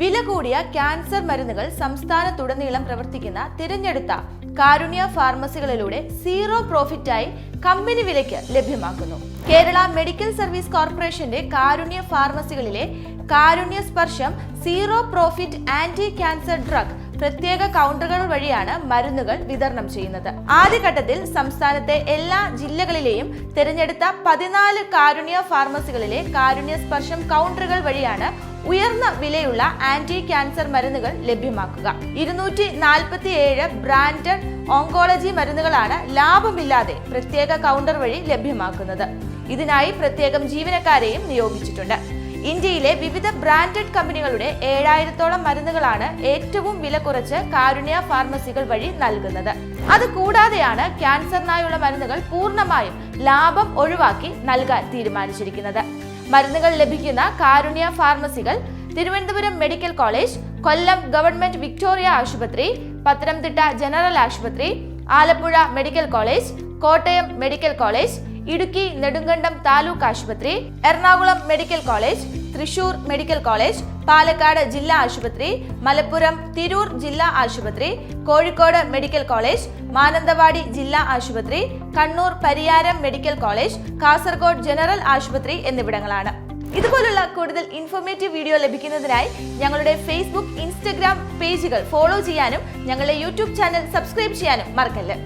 വില കൂടിയ ക്യാൻസർ മരുന്നുകൾ സംസ്ഥാനത്തുടനീളം പ്രവർത്തിക്കുന്ന തിരഞ്ഞെടുത്ത കാരുണ്യ ഫാർമസികളിലൂടെ സീറോ പ്രോഫിറ്റായി കമ്പനി വിലയ്ക്ക് ലഭ്യമാക്കുന്നു. കേരള മെഡിക്കൽ സർവീസ് കോർപ്പറേഷന്റെ കാരുണ്യ ഫാർമസികളിലെ Karunya Sparsham zero profit anti cancer drug പ്രത്യേക കൗണ്ടറുകൾ വഴിയാണ് മരുന്നുകൾ വിതരണം ചെയ്യുന്നത്. ആദ്യഘട്ടത്തിൽ സംസ്ഥാനത്തെ എല്ലാ ജില്ലകളിലെയും തിരഞ്ഞെടുത്ത പതിനാല് കാരുണ്യ ഫാർമസികളിലെ കാരുണ്യ സ്പർശം കൗണ്ടറുകൾ വഴിയാണ് ഉയർന്ന വിലയുള്ള ആന്റി ക്യാൻസർ മരുന്നുകൾ ലഭ്യമാക്കുക. ഇരുന്നൂറ്റി നാൽപ്പത്തി ഏഴ് ബ്രാൻഡഡ് ഓങ്കോളജി മരുന്നുകളാണ് ലാഭമില്ലാതെ പ്രത്യേക കൗണ്ടർ വഴി ലഭ്യമാക്കുന്നത്. ഇതിനായി പ്രത്യേകം ജീവനക്കാരെയും നിയോഗിച്ചിട്ടുണ്ട്. ഇന്ത്യയിലെ വിവിധ ബ്രാൻഡഡ് കമ്പനികളുടെ ഏഴായിരത്തോളം മരുന്നുകളാണ് ഏറ്റവും വില കുറച്ച് കാരുണ്യ ഫാർമസികൾ വഴി നൽകുന്നത്. അത് കൂടാതെയാണ് ക്യാൻസറിനായുള്ള മരുന്നുകൾ പൂർണമായും ലാഭം ഒഴിവാക്കി നൽകാൻ തീരുമാനിച്ചിരിക്കുന്നത്. മരുന്നുകൾ ലഭിക്കുന്ന Karunya ഫാർമസികൾ Thiruvananthapuram medical college Kollam government Victoria ആശുപത്രി പത്തനംതിട്ട ജനറൽ ആശുപത്രി Alappuzha medical college Kottayam medical college Idukki Nedumkandam taluk ആശുപത്രി Ernakulam medical college Thrissur medical college Palakkad ജില്ലാ ആശുപത്രി മലപ്പുറം തിരൂർ ജില്ലാ ആശുപത്രി കോഴിക്കോട് മെഡിക്കൽ കോളേജ് മാനന്തവാടി ജില്ലാ ആശുപത്രി Kannur Pariyaram medical college Kasaragod general ആശുപത്രി എന്നിവിടങ്ങളാണ്. ഇതുപോലുള്ള കൂടുതൽ ഇൻഫോർമേറ്റീവ് വീഡിയോ ലഭിക്കുന്നതിനായി ഞങ്ങളുടെ ഫേസ്ബുക്ക് ഇൻസ്റ്റഗ്രാം പേജുകൾ ഫോളോ ചെയ്യാനും ഞങ്ങളുടെ യൂട്യൂബ് ചാനൽ സബ്സ്ക്രൈബ് ചെയ്യാനും മറക്കല്ല്.